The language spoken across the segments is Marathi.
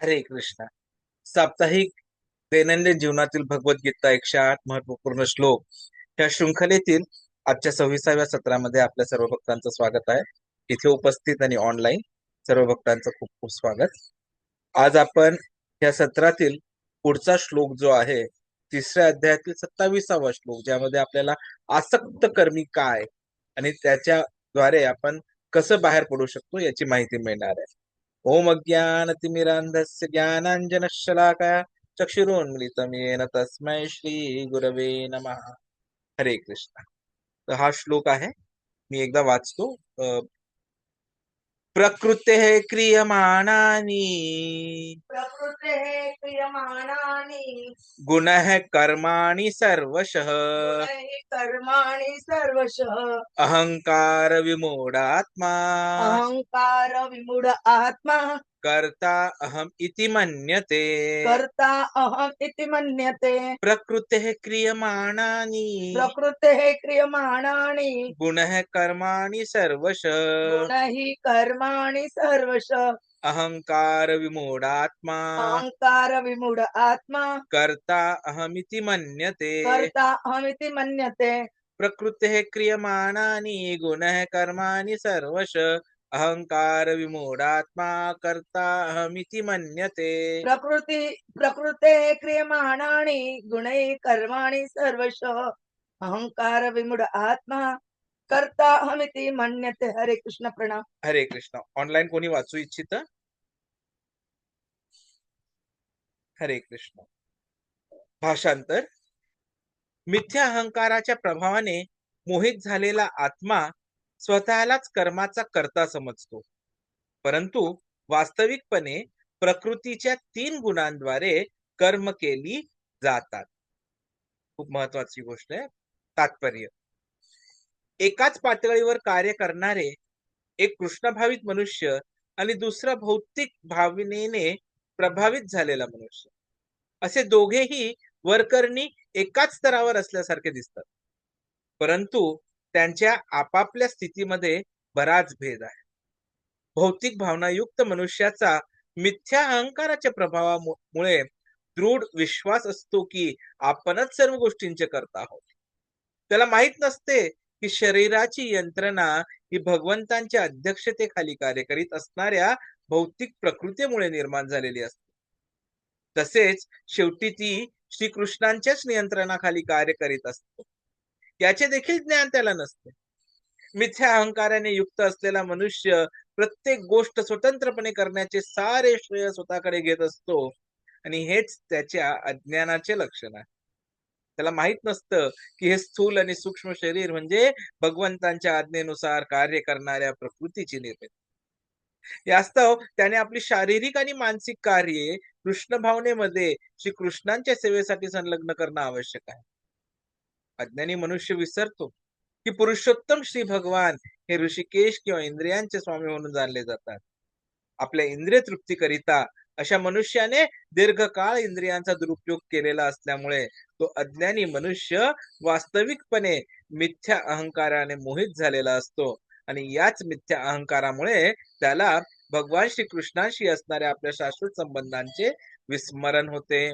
हरे कृष्ण. साप्ताहिक दैनंदिन जीवनातील भगवद्गीता एकशे आठ महत्त्वपूर्ण श्लोक. या शृंखलेतील आजच्या सव्वीसाव्या सत्रामध्ये आपल्या सर्व भक्तांचं स्वागत आहे. इथे उपस्थित आणि ऑनलाईन सर्व भक्तांचं खूप खूप स्वागत. आज आपण या सत्रातील पुढचा श्लोक जो आहे तिसऱ्या अध्यायातील सत्तावीसावा श्लोक ज्यामध्ये आपल्याला आसक्त कर्मी काय आणि त्याच्याद्वारे आपण कसं बाहेर पडू शकतो याची माहिती मिळणार आहे. ओम अज्ञानतिमिरान्धस्य ज्ञानाञ्जनशलाकया चक्षुरोन्मिलितं येन तस्मै श्री गुरवे नमः। हरे कृष्ण। तर हा श्लोक आहे। मी एकदा वाचतो। प्रकृतेः क्रियमाणानि। प्रकृतेः क्रियमाणानि। गुणः कर्माणि सर्वशः। गुणैः कर्माणि सर्वशः। अहंकार विमूढात्मा अहंकार विमूढ आत्मा। कर्ता अहम इति मन्यते। कर्ता अहम इति मन्यते। प्रकृतेः क्रियमाणानि। प्रकृतेः क्रियमाणानि। गुणः कर्माणि सर्वशः। गुणैः कर्माणि सर्वशः। अहंकार विमूढात्मा अहंकार विमूढ आत्मा। कर्ता अहमिति मन्यते। कर्ता अहमिति मन्यते। प्रकृतेः क्रियमाणानि गुणः कर्माणि सर्वश। अहंकार विमूढात्मा कर्ता अहमिति मन्यते। प्रकृती प्रकृतेः क्रियमाणानि गुणैः कर्माणि सर्वशः। अहंकार विमूढ आत्मा कर्ता अहमिति मन्यते। हरे कृष्ण प्रणाम। हरे कृष्ण। ऑनलाईन कोणी वाचू इच्छित? हरे कृष्ण। भाषांतर? मिथ्या अहंकाराच्या प्रभावाने मोहित झालेला आत्मा स्वतःलाच कर्माचा करता समजतो. परंतु वास्तविकपणे प्रकृतीच्या तीन गुणांद्वारे कर्म केली जातात. खूप महत्वाची गोष्ट आहे. तात्पर्य. एकाच पातळीवर कार्य करणारे एक कृष्णभावित मनुष्य आणि दुसरा भौतिक भावनेने प्रभावित झालेला मनुष्य. असे दोघेही वरकरणी एकाच स्तरावर असल्यासारखे दिसतात. परंतु त्यांच्या आपापल्या स्थितीमध्ये बराच भेद आहे. भौतिक भावनायुक्त मनुष्याचा मिथ्या अहंकाराच्या प्रभावामुळे दृढ विश्वास असतो की आपणच सर्व गोष्टींचे करता आहोत. त्याला माहीत नसते की शरीराची यंत्रणा ही भगवंतांच्या अध्यक्षतेखाली कार्य करीत असणाऱ्या भौतिक प्रकृतीमुळे निर्माण झालेली असते. तसेच शेवटी ती श्रीकृष्णांच्याच नियंत्रणाखाली कार्य करीत असतो. याचे देखील ज्ञान त्याला नसते. मिथ्या अहंकाराने युक्त असलेला मनुष्य प्रत्येक गोष्ट स्वतंत्रपणे करण्याचे सारे श्रेय स्वतःकडे घेत असतो आणि हेच त्याच्या अज्ञानाचे लक्षण आहे. त्याला माहीत नसतं की हे स्थूल आणि सूक्ष्म शरीर म्हणजे भगवंतांच्या आज्ञेनुसार कार्य करणाऱ्या प्रकृतीची निर्मिती. यास्तव हो, त्याने आपली शारीरिक आणि मानसिक कार्ये कृष्ण भावनेमध्ये श्री कृष्णांच्या सेवेसाठी संलग्न करणं आवश्यक आहे. अज्ञानी मनुष्य विसरतो की पुरुषोत्तम श्री भगवान हे ऋषिकेश किंवा इंद्रियांचे स्वामी म्हणून जाणले जातात. आपल्या इंद्रिय तृप्तीकरिता अशा मनुष्याने दीर्घकाळ इंद्रियांचा दुरुपयोग केलेला असल्यामुळे तो अज्ञानी मनुष्य वास्तविकपणे मिथ्या अहंकाराने मोहित झालेला असतो. आणि याच मिथ्या अहंकारामुळे त्याला भगवान श्री कृष्णाशी असणाऱ्या आपल्या शाश्वत संबंधांचे विस्मरण होते.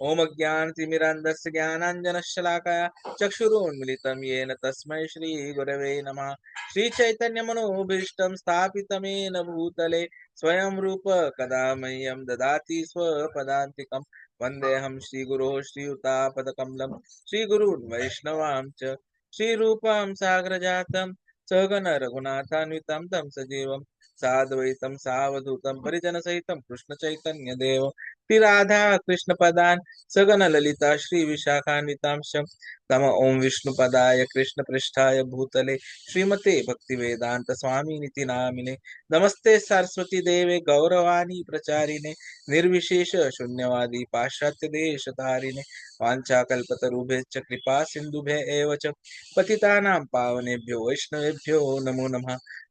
ओम ज्ञान तिमिरांधस्य ज्ञानांजनशलाकया चक्षुरोन्मिलितं येन तस्मै श्री गुरवे नमः. श्री चैतन्य मनोभीष्टं स्थापितमेन भूतले स्वयं रूप कदा मह्यं ददाति स्वपदान्तिकं. वन्देऽहं श्रीगुरो श्रीयुतापदकमलं श्रीगुरून् वैष्णवां च श्रीरूपां साग्रजातं सगन रघुनाथान्वितं तं सजीवं साद्वैतं सावधूतं परिजनसहितं कृष्ण चैतन्य देव ती राधा कृष्ण पदान सगन ललिता श्री विशाखान्वितांशं तम ओम विष्णुपदाय कृष्ण पृष्ठाय भूतले श्रीमते भक्ति वेदांत स्वामी निति नामिने। नमस्ते सरस्वती देवे गौरवाणी प्रचारिणे निर्विशेष शून्यवादी पाश्चात्य देश तारिणे वाञ्छाकल्पतरुभ्यश्च कृपा सिन्धुभ्य एव च पतितानां पावनेभ्यो वैष्णवेभ्यो नमो नमः।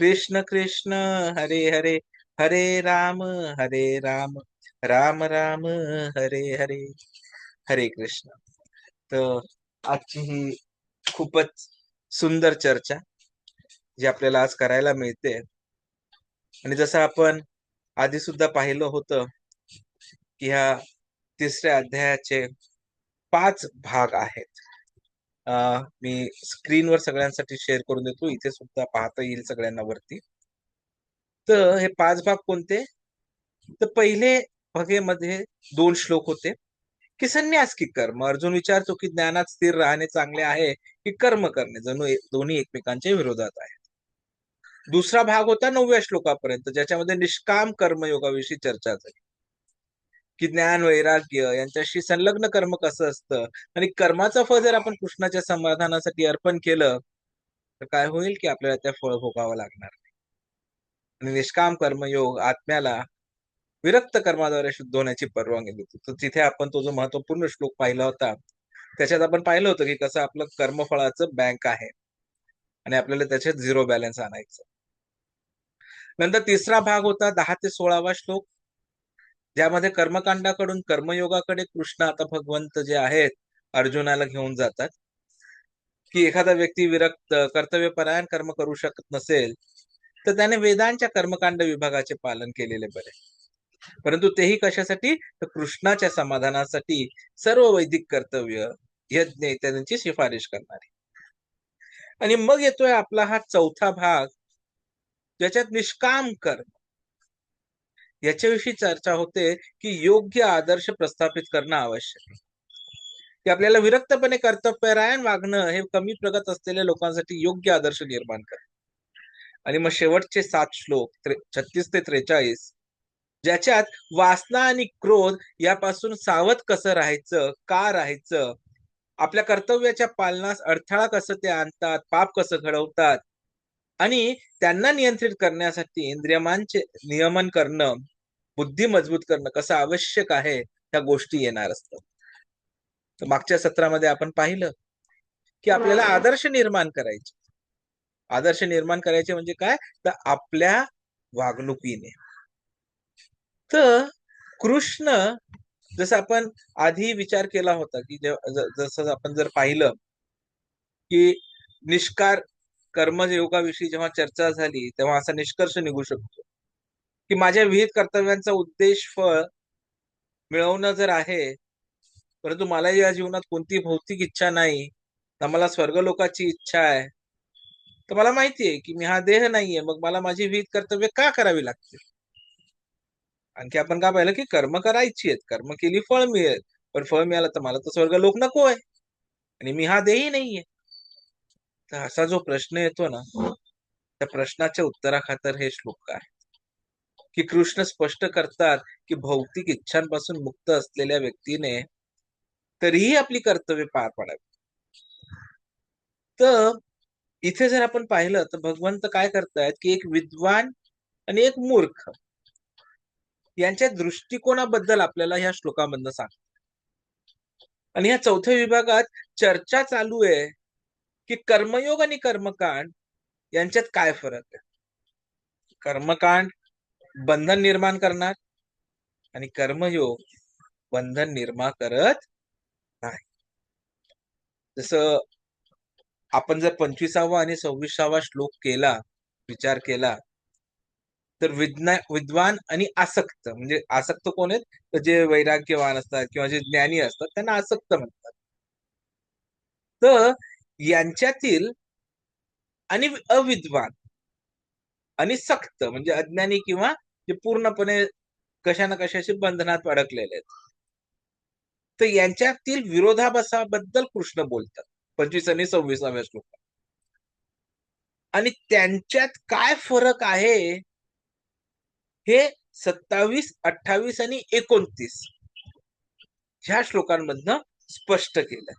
कृष्ण कृष्ण हरे हरे हरे राम हरे राम राम राम हरे हरे हरे कृष्ण. तर आजची ही खूपच सुंदर चर्चा जी आपल्याला आज करायला मिळते. आणि जसं आपण आधी सुद्धा पाहिलं होतं की ह्या तिसऱ्या अध्यायाचे पाच भाग आहेत. मी स्क्रीनवर सगळ्यांसाठी शेअर करून देतो. इथे सुद्धा पाहता येईल सगळ्यांना वरती. तर हे पाच भाग कोणते? तर पहिले भागेमध्ये दोन श्लोक होते. की संन्यास की कर्म? अर्जुन विचारतो की ज्ञानात स्थिर राहणे चांगले आहे की कर्म करणे? जणू दोन्ही एकमेकांच्या विरोधात आहे दुसरा भाग होता नवव्या श्लोकापर्यंत ज्याच्यामध्ये निष्काम कर्मयोगाविषयी चर्चा झाली. की ज्ञान वैराग्य यांच्याशी संलग्न कर्म कसं असतं? आणि कर्माचं फळ जर आपण कृष्णाच्या समाधानासाठी अर्पण केलं तर काय होईल की आपल्याला त्या फळ भोगावं लागणार नाही. आणि निष्काम कर्मयोग आत्म्याला विरक्त कर्माद्वारे शुद्ध होण्याची परवानगी देतो. तर तिथे आपण तो जो महत्त्वपूर्ण श्लोक पाहिला होता त्याच्यात आपण पाहिलं होतं की कसं आपलं कर्मफळाचं बँक आहे आणि आपल्याला त्याच्यात झिरो बॅलन्स आणायचं. नंतर तिसरा भाग होता दहा ते सोळावा श्लोक. ज्यामध्ये कर्मकांडाकडून कर्मयोगाकडे कृष्ण आता भगवंत जे आहेत अर्जुनाला घेऊन जातात. की एखादा व्यक्ती विरक्त कर्तव्यपरायण कर्म करू शकत नसेल तर त्याने वेदांच्या कर्मकांड विभागाचे पालन केलेले बरे. परंतु तेही कशासाठी? तर कृष्णाच्या समाधानासाठी सर्व वैदिक कर्तव्य यज्ञ इत्यादींची शिफारिश करणारी. आणि मग येतोय आपला हा चौथा भाग ज्याच्यात निष्काम कर्म. याच्याविषयी चर्चा होते की योग्य आदर्श प्रस्थापित करणं आवश्यक आहे. की आपल्याला विरक्तपणे कर्तव्यरायण वागणं हे कमी प्रगत असलेल्या लोकांसाठी योग्य आदर्श निर्माण करणं. आणि मग शेवटचे सात श्लोक छत्तीस ते त्रेचाळीस ज्याच्यात वासना आणि क्रोध यापासून सावध कसं राहायचं का राहायचं आपल्या कर्तव्याच्या पालनास अडथळा कसं ते आणतात पाप कसं घडवतात आणि त्यांना नियंत्रित करण्यासाठी इंद्रियमांचे नियमन करणं बुद्धी मजबूत करणं कसं आवश्यक आहे त्या गोष्टी येणार असतात. तर मागच्या सत्रामध्ये आपण पाहिलं की आपल्याला आदर्श निर्माण करायचे. आदर्श निर्माण करायचे म्हणजे काय? तर आपल्या वागणुकीने. तर कृष्ण जसं आपण आधी विचार केला होता की जसं आपण जर पाहिलं की निष्कार कर्मयोगाविषयी जेव्हा चर्चा झाली तेव्हा असा निष्कर्ष निघू शकतो. की माझ्या विहित कर्तव्यांचा उद्देश फळ मिळवणं जर आहे परंतु मला या जीवनात कोणती भौतिक इच्छा नाही ना मला स्वर्गलोकाची इच्छा आहे तर मला माहितीये की मी हा देह नाहीये मग मला माझी विहित कर्तव्य का करावी लागते? आणखी आपण का पाहिलं की कर्म करायची आहेत. कर्म केली फळ मिळेल पण फळ मिळालं तर मला तर स्वर्ग लोक नको आहे. आणि मी हा देही नाहीये. तर असा जो प्रश्न येतो ना त्या प्रश्नाच्या उत्तराखातर हे श्लोक आहे. की कृष्ण स्पष्ट करतात की भौतिक इच्छांपासून मुक्त असलेल्या व्यक्तीने तरीही आपली कर्तव्य पार पाडावी. तर इथे जर आपण पाहिलं तर भगवंत काय करतायत की एक विद्वान आणि एक मूर्ख यांच्या दृष्टिकोनाबद्दल आपल्याला ह्या श्लोकामधनं सांग आणि ह्या चौथ्या विभागात चर्चा चालू आहे. की कर्मयोग आणि कर्मकांड यांच्यात काय फरक आहे? कर्मकांड बंधन निर्माण करणार आणि कर्मयोग बंधन निर्माण करत नाही. जसं आपण जर पंचवीसावा आणि सव्वीसावा श्लोक केला विचार केला तर विज्ञा विद्वान आणि आसक्त म्हणजे आसक्त कोण आहेत? तर जे वैराग्यवान असतात किंवा जे ज्ञानी असतात त्यांना आसक्त म्हणतात. तर यांच्यातील आणि अविद्वान आणि सक्त म्हणजे अज्ञानी किंवा जे पूर्णपणे कशा ना कशाशी बंधनात अडकलेले आहेत. तर यांच्यातील विरोधाभासाबद्दल कृष्ण बोलतात. पंचवीस आणि सव्वीसाव्या श्लोकात. आणि त्यांच्यात काय फरक आहे? हे सत्तावीस अठ्ठावीस आणि एकोणतीस ह्या श्लोकांमधनं स्पष्ट केलं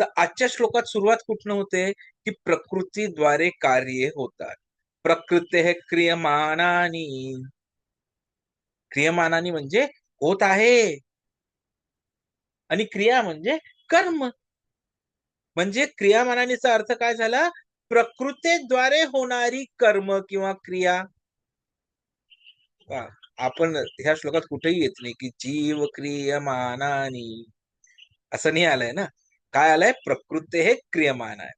तर आजच्या श्लोकात सुरुवात कुठनं होते? की प्रकृतीद्वारे कार्य होतात. प्रकृते हे क्रियमानानी क्रियमानानी म्हणजे होत आहे. आणि क्रिया म्हणजे कर्म. म्हणजे क्रियामानानीचा अर्थ काय झाला? प्रकृतीद्वारे होणारी कर्म किंवा क्रिया. आपण ह्या श्लोकात कुठेही येत नाही की जीव क्रियमानानी असं नाही आलंय ना? काय आलंय? प्रकृती हे क्रियमान आहे.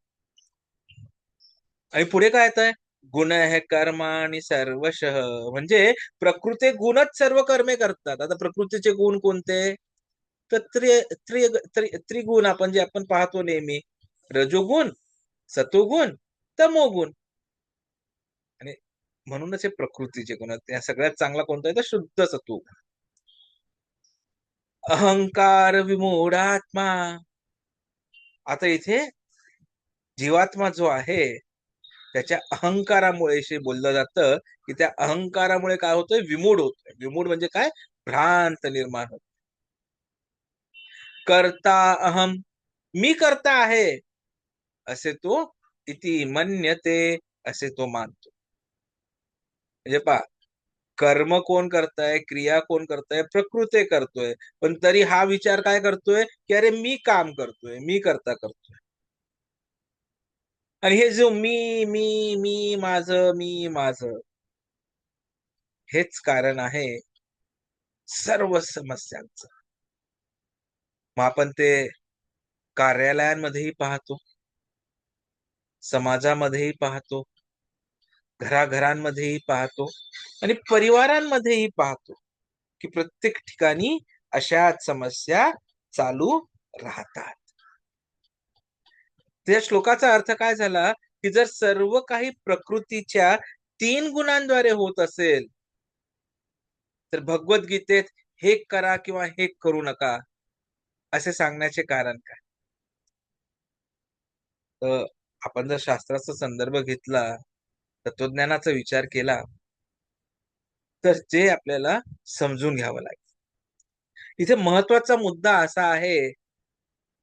आणि पुढे काय येत आहे गुण हे कर्म आणि सर्वशः. म्हणजे प्रकृती गुणच सर्व कर्मे करतात. आता प्रकृतीचे गुण कोणते? तर त्रि त्रि त्रिगुण आपण जे आपण पाहतो नेहमी. रजोगुण सतोगुण तमोगुण. आणि म्हणूनच हे प्रकृतीचे गुण आहेत. सगळ्यात चांगला कोणता आहे? तर शुद्ध सत्वगुण अहंकार विमूढात्मा आता इथे जीवात्मा जो आहे त्याच्या अहंकारामुळे बोललं जातं की त्या अहंकारामुळे काय होतंय? विमूढ होतोय. विमूढ म्हणजे काय? भ्रांत निर्माण होत करता अहम मी करता आहे असे तो इति मन्यते असे तो मानतो. म्हणजे पा कर्म कोण करताय क्रिया कोण करताय प्रकृती करतोय. पण तरी हा विचार काय करतोय की अरे मी काम करतोय मी करता करतोय. आणि हे जो मी मी मी माझ मी माझ हेच कारण आहे सर्व समस्यांच. मग आपण ते कार्यालयांमध्येही पाहतो समाजामध्येही पाहतो घराघरांमध्येही पाहतो आणि परिवारांमध्येही पाहतो की प्रत्येक ठिकाणी अशाच समस्या चालू राहतात. त्या श्लोकाचा अर्थ काय झाला? की जर सर्व काही प्रकृतीच्या तीन गुणांद्वारे होत असेल तर भगवद्गीतेत हे करा किंवा हे करू नका असे सांगण्याचे कारण काय? आपण जर शास्त्राचा संदर्भ घेतला तत्वज्ञानाचा विचार केला तर ते आपल्याला समजून घ्यावं लागेल. इथे महत्त्वाचा मुद्दा असा आहे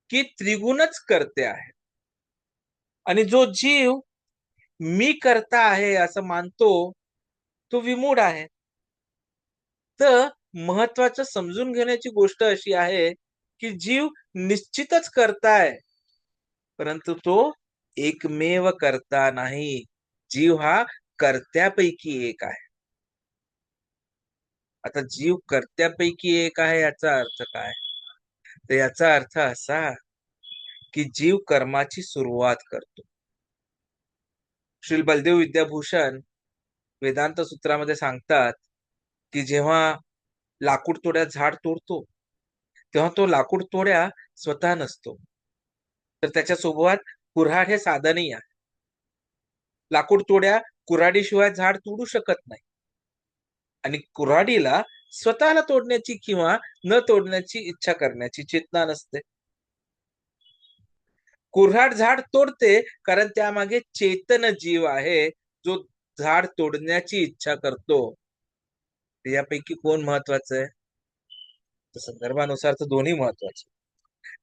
की त्रिगुणच करते आहे. आणि जो जीव मी करता आहे असं मानतो तो विमूढ आहे. तर महत्वाचं समजून घेण्याची गोष्ट अशी आहे की जीव निश्चितच करताय परंतु तो एकमेव करता नाही. जीव हा कर्त्यापैकी एक आहे. आता जीव कर्त्यापैकी एक आहे याचा अर्थ काय? तर याचा अर्थ असा की जीव कर्माची सुरुवात करतो. श्री बलदेव विद्याभूषण वेदांत सूत्रामध्ये सांगतात की जेव्हा लाकूड तोड्या झाड तोडतो तेव्हा तो लाकूड तोड्या स्वतः नसतो. तर त्याच्यासोबत कुऱ्हाड हे साधनही आहे. लाकूड तोड्या कुऱ्हाडीशिवाय झाड तोडू शकत नाही. आणि कुऱ्हाडीला स्वतःला तोडण्याची किंवा न तोडण्याची इच्छा करण्याची चेतना नसते. कुऱ्हाड झाड तोडते कारण त्यामागे चेतन जीव आहे जो झाड तोडण्याची इच्छा करतो. यापैकी कोण महत्वाचं आहे? तर संदर्भानुसार तर दोन्ही महत्त्वाचे.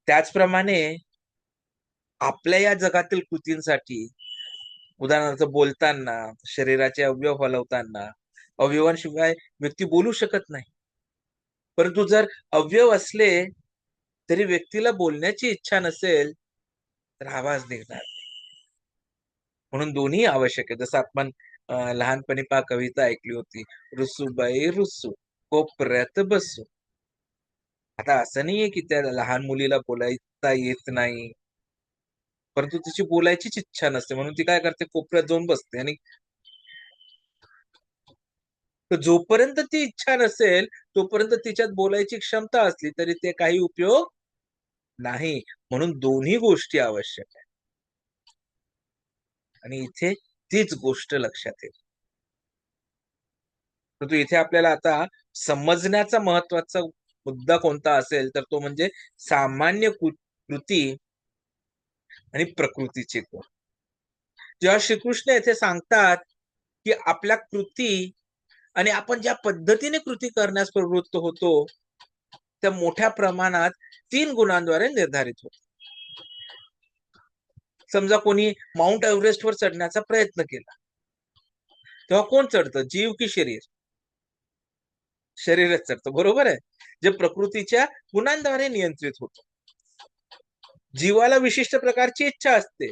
त्याचप्रमाणे आपल्या या जगातील कृतींसाठी उदाहरणार्थ बोलताना शरीराचे अवयव हलवताना अवयवांशिवाय व्यक्ती बोलू शकत नाही. परंतु जर अवयव असले तरी व्यक्तीला बोलण्याची इच्छा नसेल तर आवाज निघणार नाही. म्हणून दोन्ही आवश्यक आहे. जसं आपण लहानपणी पा कविता ऐकली होती रुसूबाई रुसू कोपऱ्यात बसू. आता असं नाहीये की त्या लहान मुलीला बोलायचा येत नाही. परंतु तिची बोलायचीच इच्छा नसते. म्हणून ती काय करते? कोपऱ्यात जाऊन बसते. आणि जोपर्यंत ती इच्छा नसेल तोपर्यंत तिच्यात बोलायची क्षमता असली तरी ते काही उपयोग नाही. म्हणून दोन्ही गोष्टी आवश्यक आहे आणि इथे तीच गोष्ट लक्षात येईल. परंतु इथे आपल्याला आता समजण्याचा महत्त्वाचा मुद्दा कोणता असेल तर तो म्हणजे सामान्य कृती आणि प्रकृतीचे गुण जेव्हा श्रीकृष्ण येथे सांगतात की आपल्या कृती आणि आपण ज्या पद्धतीने कृती करण्यास प्रवृत्त होतो त्या मोठ्या प्रमाणात तीन गुणांद्वारे निर्धारित होतो समजा कोणी माउंट एव्हरेस्टवर चढण्याचा प्रयत्न केला तेव्हा कोण चढतं? जीव की शरीर? शरीरच चढतं बरोबर आहे? जे प्रकृतीच्या गुणांद्वारे नियंत्रित होतं. जीवाला विशिष्ट प्रकारची इच्छा असते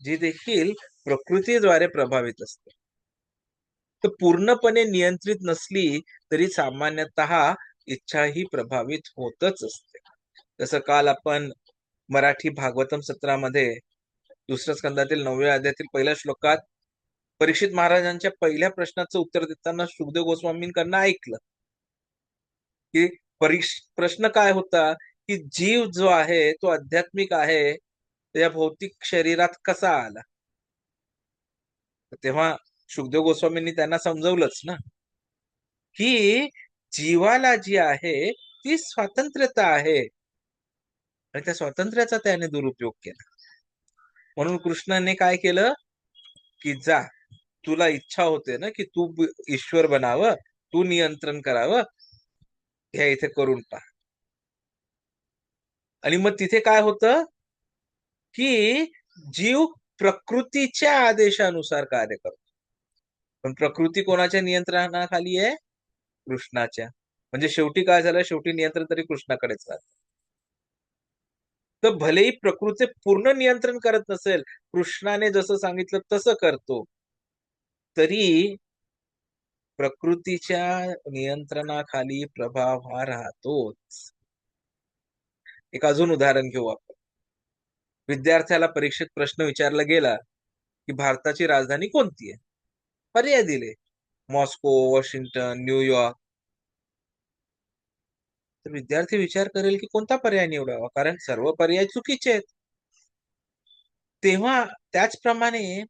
जी देखील प्रकृतीद्वारे प्रभावित असते. तर पूर्णपणे नियंत्रित नसली तरी सामान्यतः इच्छा ही प्रभावित होतच असते. जसं काल आपण मराठी भागवतम सत्रामध्ये दुसऱ्या स्कंदातील नवव्या अध्यायातील पहिल्या श्लोकात परीक्षित महाराजांच्या पहिल्या प्रश्नाचं उत्तर देताना सुखदेव गोस्वामींकडनं ऐकलं की परीक्ष प्रश्न काय होता? की जीव जो आहे तो आध्यात्मिक आहे त्या भौतिक शरीरात कसा आला? तेव्हा सुखदेव गोस्वामींनी त्यांना समजवलंच ना की जीवाला जी आहे ती स्वातंत्र्यता आहे. आणि त्या स्वातंत्र्याचा त्याने दुरुपयोग केला. म्हणून कृष्णाने काय केलं? की जा तुला इच्छा होते ना की तू ईश्वर बनावं तू नियंत्रण करावं हे इथे करून पहा. आणि मग तिथे काय होतं? की जीव प्रकृतीच्या आदेशानुसार कार्य करतो. पण प्रकृती कोणाच्या नियंत्रणाखाली आहे? कृष्णाच्या. म्हणजे शेवटी काय झालं? शेवटी नियंत्रण तरी कृष्णाकडेच राहत. तर भलेही प्रकृती पूर्ण नियंत्रण करत नसेल कृष्णाने जसं सांगितलं तसं करतो. तरी प्रकृतीच्या नियंत्रणाखाली प्रभाव हा राहतोच. एक अजून उदाहरण घेऊ आपण. विद्यार्थ्याला परीक्षेत प्रश्न विचारला गेला की भारताची राजधानी कोणती आहे? पर्याय दिले. मॉस्को वॉशिंग्टन न्यूयॉर्क तर विद्यार्थी विचार करेल की कोणता पर्याय निवडावा? कारण सर्व पर्याय चुकीचे आहेत. तेव्हा त्याचप्रमाणे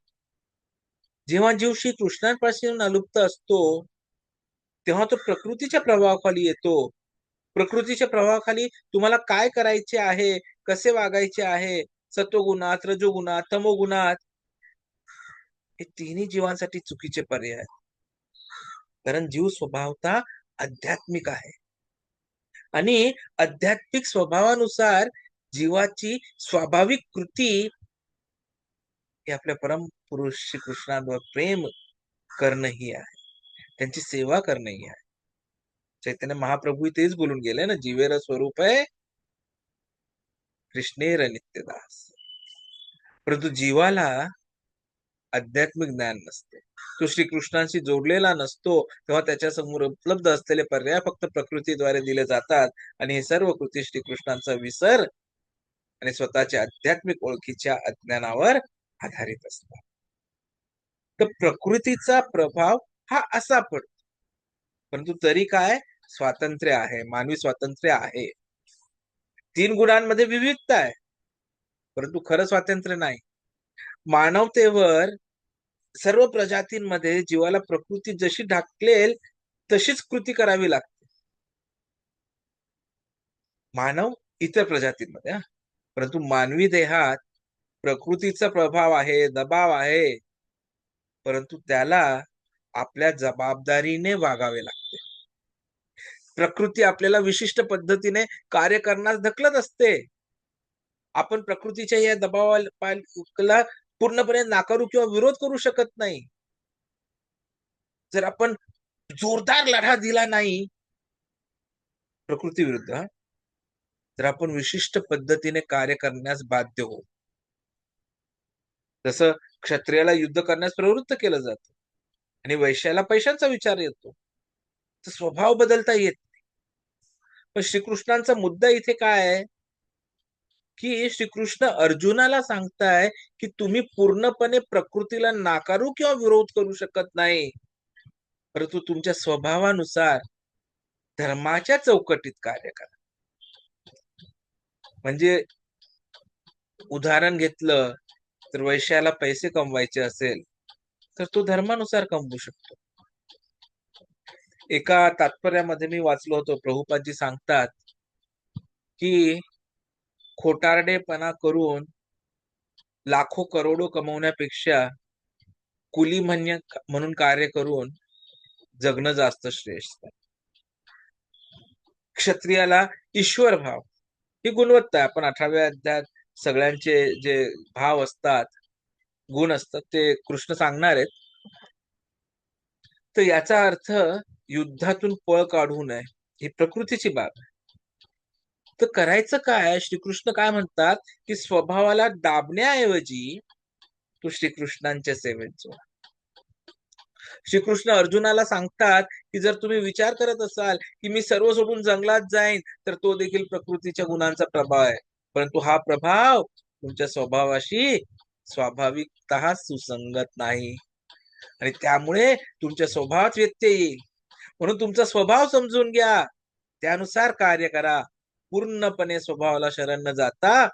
जेव्हा जीव श्री कृष्णांपासून अलुप्त असतो तेव्हा तो प्रकृतीच्या प्रभावाखाली येतो. प्रकृतीच्या प्रभावाखाली तुम्हाला काय करायचे आहे? कसे वागायचे आहे? सत्वगुणात रजोगुणात तमोगुणात? हे तिन्ही जीवांसाठी चुकीचे पर्याय आहेत. कारण जीव स्वभावता आध्यात्मिक आहे. आणि आध्यात्मिक स्वभावानुसार जीवाची स्वाभाविक कृती हे आपल्या परम पुरुष श्री कृष्णांवर प्रेम करणं ही आहे. त्यांची सेवा करणं ही आहे. चैतन्य महाप्रभू तेच बोलून गेले ना जीवेर स्वरूप आहे कृष्णेर नित्यदास. परंतु जीवाला आध्यात्मिक ज्ञान नसते. तो श्रीकृष्णांशी जोडलेला नसतो तेव्हा त्याच्यासमोर उपलब्ध असलेले पर्याय फक्त प्रकृतीद्वारे दिले जातात. आणि हे सर्व कृती श्रीकृष्णांचा विसर आणि स्वतःच्या आध्यात्मिक ओळखीच्या अज्ञानावर आधारित असतात. तर प्रकृतीचा प्रभाव हा असा पडतो. परंतु तरी काय? स्वातंत्र्य आहे मानवी स्वातंत्र्य आहे. तीन गुणांमध्ये विविधता आहे. परंतु खरं स्वातंत्र्य नाही. मानवतेवर सर्व प्रजातींमध्ये जीवाला प्रकृती जशी ढाकलेल तशीच कृती करावी लागते. मानव इतर प्रजातींमध्ये परंतु मानवी देहात प्रकृतीचा प्रभाव आहे दबाव आहे. परंतु त्याला आपल्या जबाबदारीने वागावे लागते. प्रकृती आपल्याला विशिष्ट पद्धतीने कार्य करण्यास ढकलत असते. आपण प्रकृतीच्या या दबावाला पूर्णपणे नाकारू किंवा विरोध करू शकत नाही. जर आपण जोरदार लढा दिला नाही प्रकृती विरुद्ध हा, तर आपण विशिष्ट पद्धतीने कार्य करण्यास बाध्य हो जसं क्षत्रियाला युद्ध करण्यास प्रवृत्त केलं जातं आणि वैश्याला पैशांचा विचार येतो. तर स्वभाव बदलता येत नाही. पण श्रीकृष्णांचा मुद्दा इथे काय आहे? की श्रीकृष्ण अर्जुनाला सांगताय की तुम्ही पूर्णपणे प्रकृतीला नाकारू किंवा विरोध करू शकत नाही. परंतु तुमच्या स्वभावानुसार धर्माच्या चौकटीत कार्य करा. म्हणजे उदाहरण घेतलं तर वैश्याला पैसे कमवायचे असेल तर तो धर्मानुसार कमवू शकतो. एका तात्पर्यामध्ये मी वाचलो होतो. प्रभुपादजी सांगतात की खोटारडेपणा करून लाखो करोडो कमवण्यापेक्षा कुली म्हणण्य म्हणून कार्य करून जगणं जास्त श्रेष्ठ क्षत्रियाला ईश्वर भाव ही गुणवत्ता आहे. आपण अठराव्या अध्यायात सगळ्यांचे जे भाव असतात गुण असतात ते कृष्ण सांगणार आहेत. तर याचा अर्थ युद्धातून पळ काढू नये ही प्रकृतीची बाब आहे. तर करायचं काय? श्रीकृष्ण काय म्हणतात की स्वभावाला दाबण्याऐवजी तू श्रीकृष्णांच्या सेवेत जो. श्रीकृष्ण अर्जुनाला सांगतात की जर तुम्ही विचार करत असाल की मी सर्व सोडून जंगलात जाईन तर तो देखील प्रकृतीच्या गुणांचा प्रभाव आहे. परंतु हा प्रभाव तुमच्या स्वभावाशी स्वाभाविकत सुसंगत नाही. आणि त्यामुळे तुमच्या स्वभावात व्यत्यय येईल. म्हणून तुमचा स्वभाव समजून घ्या. त्यानुसार कार्य करा. पूर्णपणे स्वभावाला शरण न जाता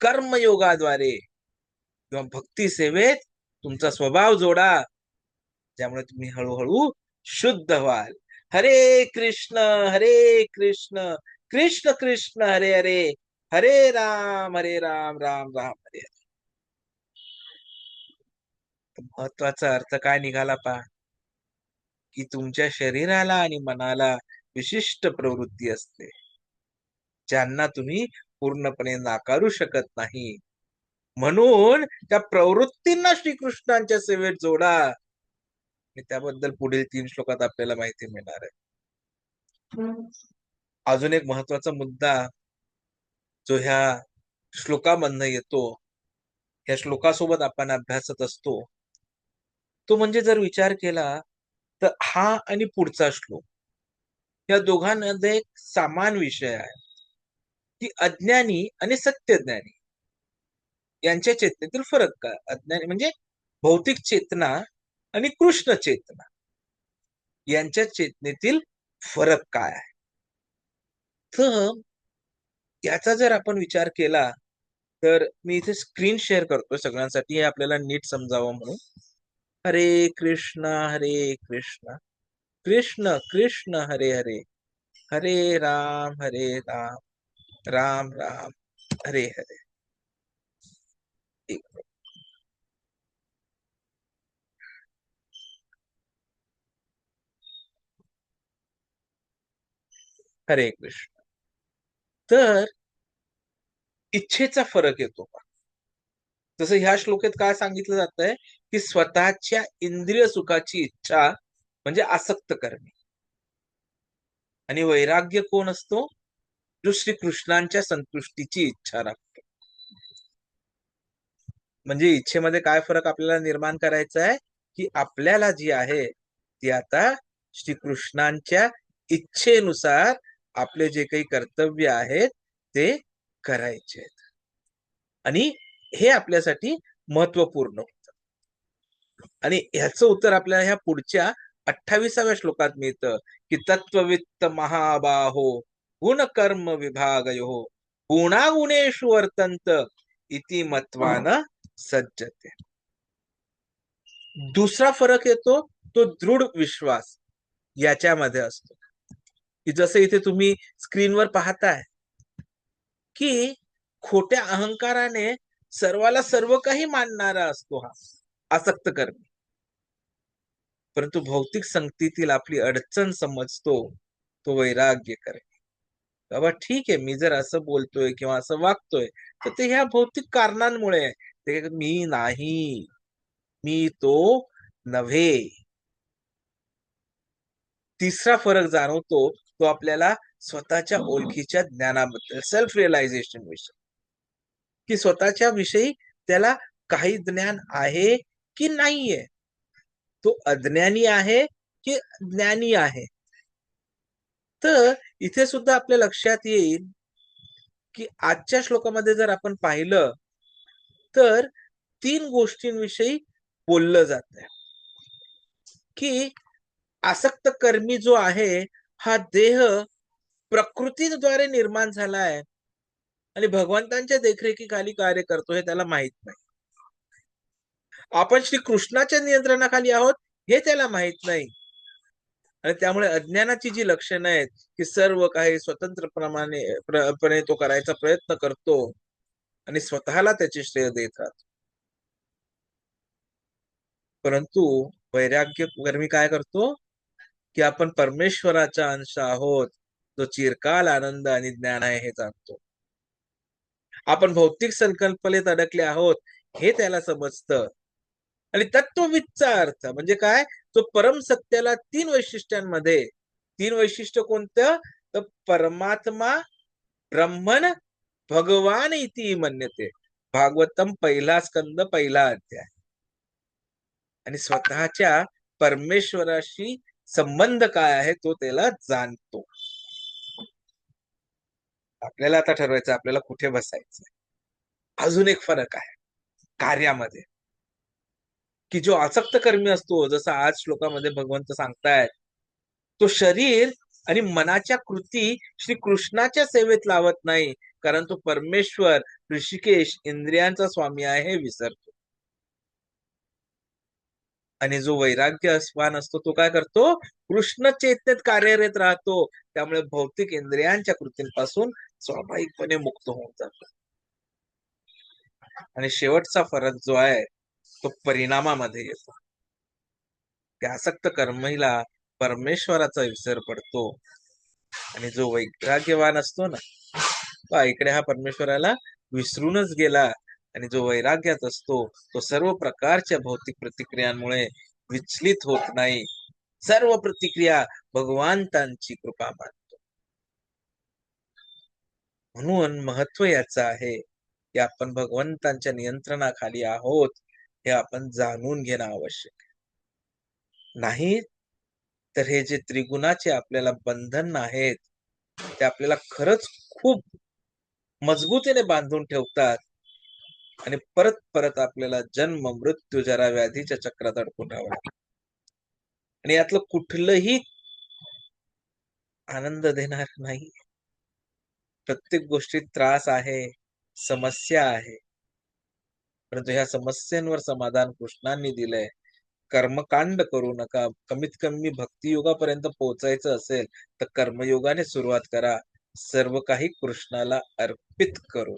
कर्मयोगाद्वारे किंवा भक्ती सेवेत तुमचा स्वभाव जोडा. ज्यामुळे तुम्ही हळूहळू शुद्ध व्हाल. हरे कृष्ण हरे कृष्ण कृष्ण कृष्ण हरे हरे हरे राम हरे राम राम राम हरे हरे. महत्त्वाचा अर्थ काय निघाला पा की तुमच्या शरीराला आणि मनाला विशिष्ट प्रवृत्ती असते. ज्यांना तुम्ही पूर्णपणे नाकारू शकत नाही. म्हणून त्या प्रवृत्तींना श्रीकृष्णांच्या सेवेत जोडा. आणि त्याबद्दल पुढील तीन श्लोकात आपल्याला माहिती मिळणार आहे. अजून एक महत्त्वाचा मुद्दा जो ह्या श्लोकामधनं येतो ह्या श्लोकासोबत आपण अभ्यासत असतो तो म्हणजे जर विचार केला तर हा आणि पुढचा श्लोक. या दोघांमध्ये एक समान विषय आहे की अज्ञानी आणि सत्यज्ञानी. यांच्या चेतनेतील फरक काय? अज्ञानी म्हणजे भौतिक चेतना आणि कृष्ण चेतना. यांच्या चेतनेतील फरक काय आहे? तर याचा जर आपण विचार केला तर मी इथे स्क्रीन शेअर करतो सगळ्यांसाठी हे आपल्याला नीट समजावं म्हणून. हरे कृष्ण हरे कृष्ण। कृष्ण कृष्ण, हरे हरे। हरे राम हरे राम। राम राम, हरे हरे। हरे कृष्ण। तर इच्छेचा फरक येतो का जसं ह्या श्लोकेत काय सांगितलं जात आहे की स्वतःच्या इंद्रिय सुखाची इच्छा म्हणजे आसक्त करणे. आणि वैराग्य कोण असतो? जो श्री कृष्णांच्या संतुष्टीची इच्छा राखतो. म्हणजे इच्छेमध्ये काय फरक आपल्याला निर्माण करायचा आहे? की आपल्याला जी आहे ती आता श्रीकृष्णांच्या इच्छेनुसार आपले जे काही कर्तव्य आहेत ते करायचे आहेत. आणि हे आपल्यासाठी महत्त्वपूर्ण होतं. आणि ह्याचं उत्तर आपल्याला ह्या पुढच्या अठ्ठावीसाव्या श्लोकात मिळतं की तत्ववित्त महाबाहो गुणकर्म विभागयो गुणागुणेशु वर्तंत इति मत्वान सज्जते. दुसरा फरक येतो तो दृढ विश्वास याच्यामध्ये असतो. की जसं इथे तुम्ही स्क्रीनवर पाहताय की खोट्या अहंकाराने सर्वाला सर्व काही मानणारा असतो हा. आसक्त कर्मी परंतु भौतिक संगतीतील आपली अडचण समजतो तो वैराग्य करणे. बाबा ठीक आहे मी जर असं बोलतोय किंवा असं वागतोय तर ते ह्या भौतिक कारणांमुळे आहे. ते मी नाही. मी तो नव्हे. तिसरा फरक जाणवतो तो आपल्याला स्वतःच्या ओळखीच्या ज्ञानाबद्दल सेल्फ रिअलायझेशन विषयी. की स्वतःच्या विषयी त्याला काही ज्ञान आहे की नाहीये? तो अज्ञानी आहे की ज्ञानी आहे? तर इथे सुद्धा आपल्या लक्षात येईल की आजच्या श्लोकामध्ये जर आपण पाहिलं तर तीन गोष्टींविषयी बोललं जात की आसक्त कर्मी जो आहे हा देह प्रकृतीद्वारे निर्माण झाला आहे आणि भगवंतांच्या देखरेखीखाली कार्य करतो हे त्याला माहीत नाही. आपण श्री कृष्णाच्या नियंत्रणाखाली आहोत हे त्याला माहीत नाही. आणि त्यामुळे अज्ञानाची जी लक्षणं आहेत की सर्व काही स्वतंत्रप्रमाणे प्रमाणे तो करायचा प्रयत्न करतो आणि स्वतःला त्याचे श्रेय देत राहतो परंतु वैराग्य कर्मी काय करतो? की आपण परमेश्वराचा अंश आहोत जो चिरकाल आनंद आणि ज्ञान आहे हे जाणतो. आपण भौतिक संकल्पनेत अडकले आहोत हे त्याला समजतं. आणि तत्वविदचा अर्थ म्हणजे काय? तो परम सत्याला तीन वैशिष्ट्यांमध्ये तीन वैशिष्ट्य कोणतं? तर परमात्मा ब्रह्मन भगवान इति मन्यते. भागवतम पहिला स्कंद पहिला अध्याय. आणि स्वतःच्या परमेश्वराशी संबंध काय आहे तो त्याला जाणतो. आपल्याला आता ठरवायचं आपल्याला कुठे बसायचं अजून एक फरक आहे कार्यामध्ये. की जो आसक्त कर्मी असतो जसं आज श्लोकामध्ये भगवंत सांगतायत तो शरीर आणि मनाच्या कृती श्री कृष्णाच्या सेवेत लावत नाही कारण तो परमेश्वर ऋषिकेश इंद्रियांचा स्वामी आहे हे विसरतो. आणि जो वैराग्य अस्वान असतो तो काय करतो? कृष्ण चेतनेत कार्यरत राहतो. त्यामुळे भौतिक इंद्रियांच्या कृतींपासून स्वाभाविकपणे मुक्त होऊन जातो. आणि शेवटचा फरक जो आहे तो परिणामामध्ये येतो. त्या आसक्त कर्मीला परमेश्वराचा विसर पडतो. आणि जो वैराग्यवान असतो ना तो इकडे हा परमेश्वराला विसरूनच गेला. आणि जो वैराग्यात असतो तो सर्व प्रकारच्या भौतिक प्रतिक्रियांमुळे विचलित होत नाही. सर्व प्रतिक्रिया भगवंतांची कृपा मानतो. म्हणून महत्त्व याचं आहे की आपण भगवंतांच्या नियंत्रणाखाली आहोत हे आपण जाणून घेणं आवश्यक आहे. नाही तर हे जे त्रिगुणाचे आपल्याला बंधन आहेत ते आपल्याला खरंच खूप मजबूतीने बांधून ठेवतात आणि परत परत आपल्याला जन्म मृत्यू जरा व्याधीच्या चक्रात अडकून राहावं लागतं. आणि यातलं कुठलंही आनंद देणार नाही. प्रत्येक गोष्टीत त्रास आहे समस्या आहे. परंतु ह्या समस्यांवर समाधान कृष्णांनी दिलंय. कर्मकांड करू नका. कमीत कमी भक्तियुगापर्यंत पोहोचायचं असेल तर कर्मयोगाने सुरुवात करा. सर्व काही कृष्णाला अर्पित करू.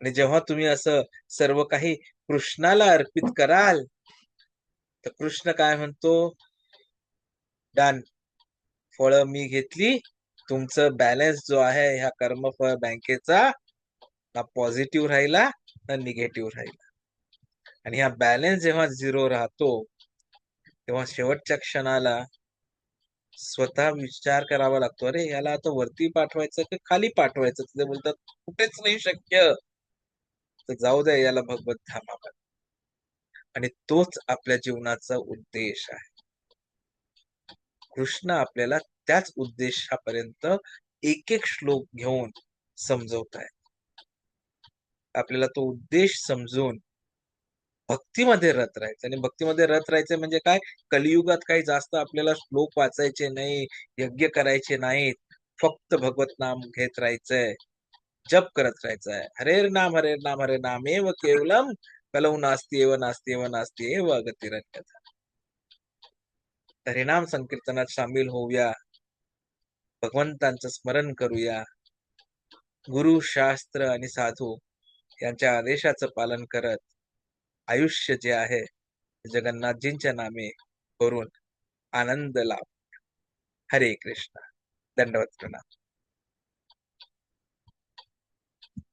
आणि जेव्हा तुम्ही असं सर्व काही कृष्णाला अर्पित कराल तर कृष्ण काय म्हणतो? डन. फळ मी घेतली तुमचं बॅलन्स जो आहे ह्या कर्मफळ बँकेचा ना पॉझिटिव्ह राहिला ना निगेटिव्ह राहिला. आणि हा बॅलन्स जेव्हा झिरो राहतो तेव्हा शेवटच्या क्षणाला स्वतः विचार करावा लागतो अरे याला आता वरती पाठवायचं की खाली पाठवायचं? ते बोलतात कुठेच नाही शक्य. तर जाऊ द्या याला भगवत धामावर आणि तोच आपल्या जीवनाचा उद्देश आहे. कृष्ण आपल्याला त्याच उद्देशापर्यंत एक एक श्लोक घेऊन समजवत आहे आपल्याला तो उद्देश समजून भक्तीमध्ये रत राहायचं. आणि भक्तीमध्ये रत राहायचं म्हणजे काय? कलियुगात काही जास्त आपल्याला श्लोक वाचायचे नाही यज्ञ करायचे नाहीत. फक्त भगवत नाम घेत राहायचंय. जप करत राहायचंय. हरेर नाम हरेर नाम हरे नाम. एव केवलम कलऊ नास्ती एव नास्ती एव नास्ती एव अगतिरन्यथा हरिनाम संकीर्तनात सामील होऊया. भगवंतांचं स्मरण करूया. गुरु शास्त्र आणि साधू यांच्या आदेशाचं पालन करत आयुष्य जे आहे जगन्नाथजींच्या नामे करून आनंद लाभ हरे कृष्ण. दंडवत प्रणाम.